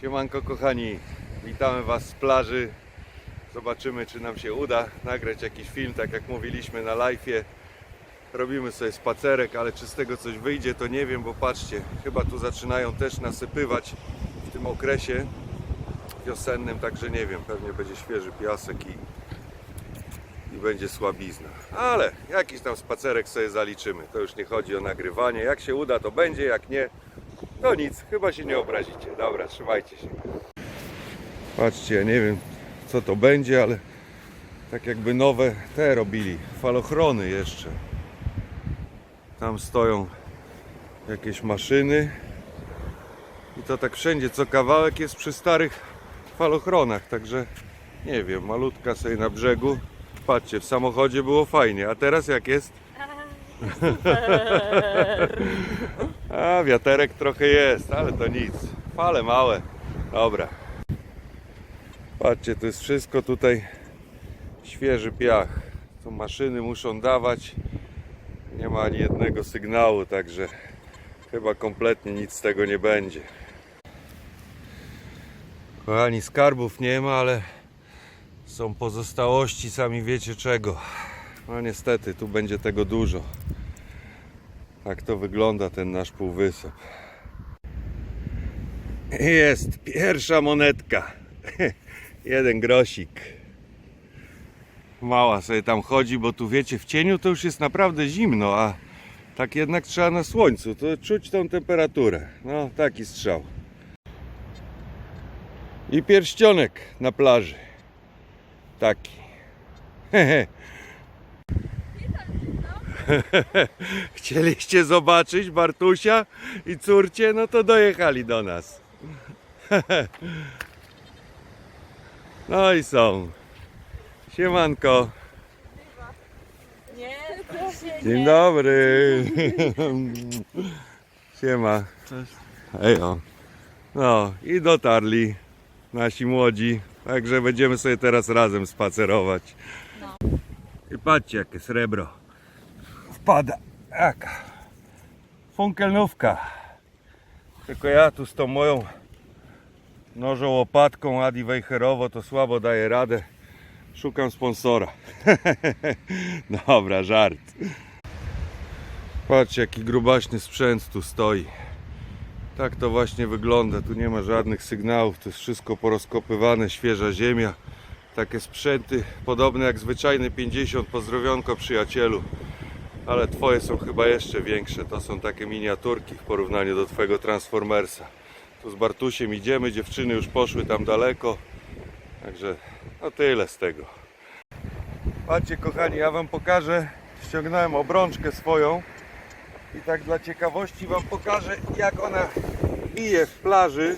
Siemanko kochani, witamy Was z plaży. Zobaczymy czy nam się uda nagrać jakiś film, tak jak mówiliśmy na live'ie. Robimy sobie spacerek, ale czy z tego coś wyjdzie to nie wiem, bo patrzcie, chyba tu zaczynają też nasypywać w tym okresie wiosennym, także nie wiem, pewnie będzie świeży piasek i, i będzie słabizna. Ale jakiś tam spacerek sobie zaliczymy. To już nie chodzi o nagrywanie. Jak się uda to będzie, jak nie to nic, chyba się nie obrazicie. Dobra, trzymajcie się. Patrzcie, ja nie wiem co to będzie, ale tak jakby nowe te robili, falochrony jeszcze. Tam stoją jakieś maszyny i to tak wszędzie, co kawałek jest przy starych falochronach, także nie wiem, malutka sobie na brzegu. Patrzcie, w samochodzie było fajnie, a teraz jak jest? A, wiaterek trochę jest, ale to nic. Fale małe. Dobra. Patrzcie, to jest wszystko tutaj świeży piach. To maszyny muszą dawać. Nie ma ani jednego sygnału, także chyba kompletnie nic z tego nie będzie. Kochani, skarbów nie ma, ale są pozostałości, sami wiecie czego. No niestety, tu będzie tego dużo. Tak to wygląda ten nasz półwysep. Jest pierwsza monetka. Jeden grosik. Mała sobie tam chodzi, bo tu wiecie, w cieniu to już jest naprawdę zimno, a tak jednak trzeba na słońcu, to czuć tą temperaturę. No, taki strzał. I pierścionek na plaży. Taki. Hehe. Chcieliście zobaczyć Bartusia i córcie, no to dojechali do nas. No i są. Siemanko. Nie, to się Dzień dobry. Siema. Cześć. Ejo. No i dotarli nasi młodzi. Także będziemy sobie teraz razem spacerować. No. I patrzcie jakie srebro. Wpada. Jaka. Funkelnówka. Tylko ja tu z tą moją nożą łopatką Adi Wejherowo to słabo daję radę. Szukam sponsora. Dobra, żart. Patrzcie jaki grubaśny sprzęt tu stoi. Tak to właśnie wygląda. Tu nie ma żadnych sygnałów. To jest wszystko porozkopywane, świeża ziemia. Takie sprzęty podobne jak zwyczajny 50. Pozdrowionko przyjacielu. Ale twoje są chyba jeszcze większe. To są takie miniaturki w porównaniu do twojego Transformersa. Tu z Bartusiem idziemy, dziewczyny już poszły tam daleko. Także no tyle z tego. Patrzcie kochani, ja wam pokażę. Ściągnąłem obrączkę swoją. I tak dla ciekawości wam pokażę jak ona bije w plaży.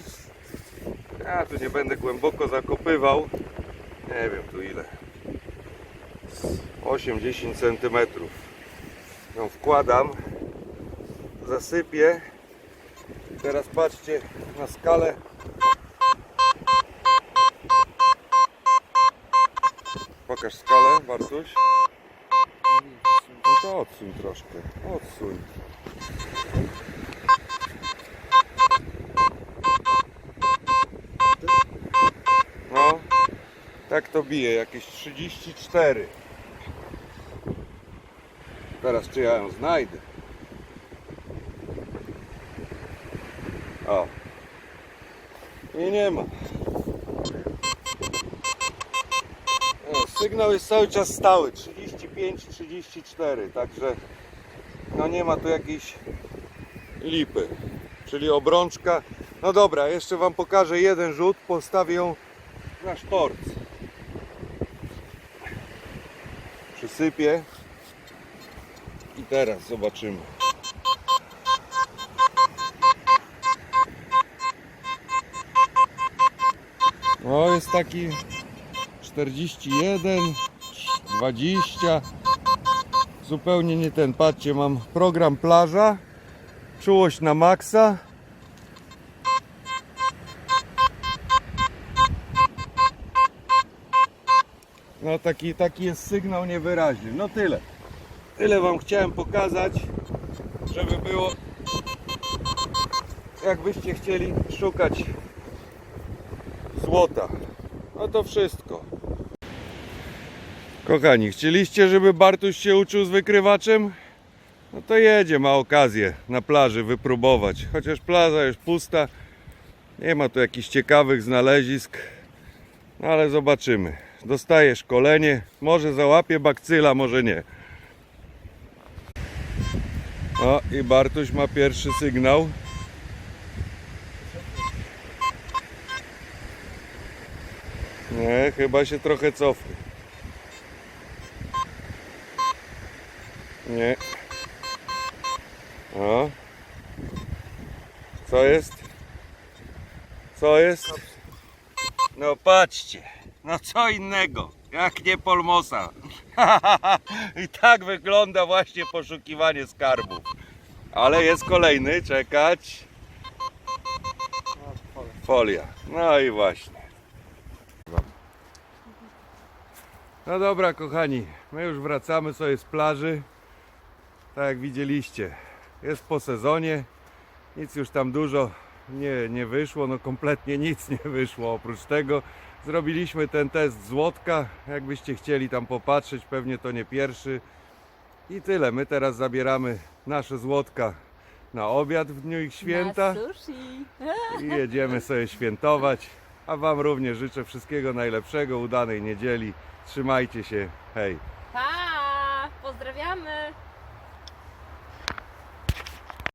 Ja tu nie będę głęboko zakopywał. Nie wiem tu ile. Z 8-10 cm. Ją wkładam. Zasypię. Teraz patrzcie na skalę. Pokaż skalę, Bartuś. No to odsuń troszkę. Odsuń. No, tak to bije, jakieś 34. Teraz czy ja ją znajdę? O. I nie ma. O, sygnał jest cały czas stały, 35-34, także no nie ma tu jakiejś lipy. Czyli obrączka. No dobra, jeszcze Wam pokażę jeden rzut, postawię ją na sztorc. Przysypię i teraz zobaczymy. No jest taki 41, 20. Zupełnie nie ten. Patrzcie, mam program plaża. Czułość na maksa. No taki, taki jest sygnał niewyraźny. No tyle. Tyle wam chciałem pokazać, żeby było jakbyście chcieli szukać złota. No to wszystko. Kochani, chcieliście, żeby Bartuś się uczył z wykrywaczem? No to jedzie, ma okazję na plaży wypróbować. Chociaż plaża już pusta, nie ma tu jakichś ciekawych znalezisk, no ale zobaczymy. Dostaje szkolenie, może załapie bakcyla, może nie. O i Bartuś ma pierwszy sygnał. Nie, chyba się trochę cofnie. Nie. O. Co jest? Co jest? No patrzcie. No co innego. Jak nie polmosa. I tak wygląda właśnie poszukiwanie skarbów. Ale jest kolejny, czekać. Folia. No i właśnie. No dobra, kochani, my już wracamy sobie z plaży. Tak jak widzieliście, jest po sezonie. Nic już tam dużo nie, nie wyszło, no kompletnie nic nie wyszło oprócz tego. Zrobiliśmy ten test złotka. Jakbyście chcieli tam popatrzeć, pewnie to nie pierwszy. I tyle. My teraz zabieramy nasze złotka na obiad w dniu ich święta i jedziemy sobie świętować. A Wam również życzę wszystkiego najlepszego, udanej niedzieli. Trzymajcie się. Hej.